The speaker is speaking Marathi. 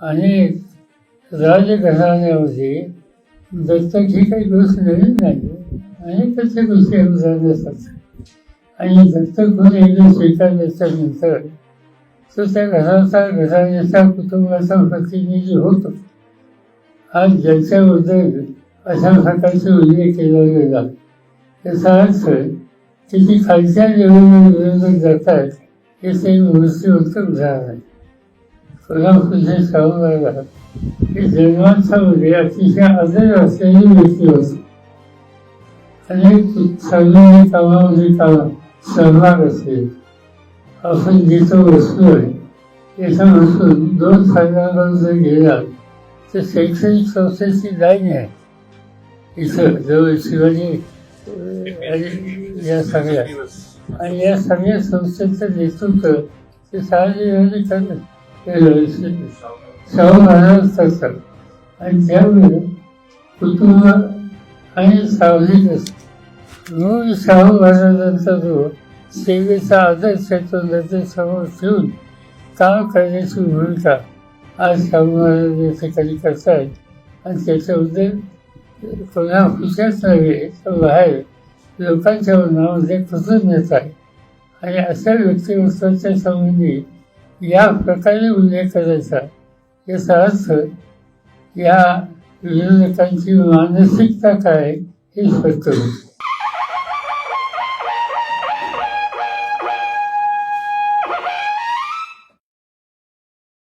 आणि राजघराण्यामध्ये दत्तक ही काही गोष्ट नवीन नाही. अनेक अशा गोष्टी उदाहरण असतात आणि दत्तक म्हणून एकदा स्वीकारल्याच्या नंतर तो त्या घराचा घराण्याचा कुटुंबाचा प्रतिनिधी होतो. आज ज्याच्याबद्दल अशा प्रकारचे उल्लेख केला गेला त्याचा अर्थ त्याची खालच्या लेवलवर विरोधक जातात हे ते मूर्तीवरचं उदाहरण आहे. कोल्हापूरचे शाहूबाला हे जन्मांच्यामध्ये अतिशय आदर असलेली व्यक्ती होती अनेक सार्वजनिक कामामध्ये काम सहभाग असेल आपण जिथं वस्तू आहे त्याच्या बसून दोन साधनावर जर गेला तर शैक्षणिक संस्थेची लाईन आहे इथं जवळ शिवाजी या सगळ्या आणि या सगळ्या संस्थेचं नेतृत्व ते सार्वजनिक करतात शाहू महाराज करतात आणि त्यामुळे कुटुंब आणि सावलीक असतं. म्हणून शाहू महाराजांचा जो सेवेचा आदर्श आहे तो ठेवून काम करण्याची भूमिका आज शाहू महाराज या ठिकाणी करतायत. आणि त्याच्याबद्दल कोल्हापूरच्याच नव्हे तर बाहेर लोकांच्या मनामध्ये कृतज्ञता आहे. आणि अशा व्यक्तिमत्वाच्या संबंधी या प्रकारे उल्लेख करायचा याचा अर्थ या विरोधकांची मानसिकता काय हे स्पष्ट होते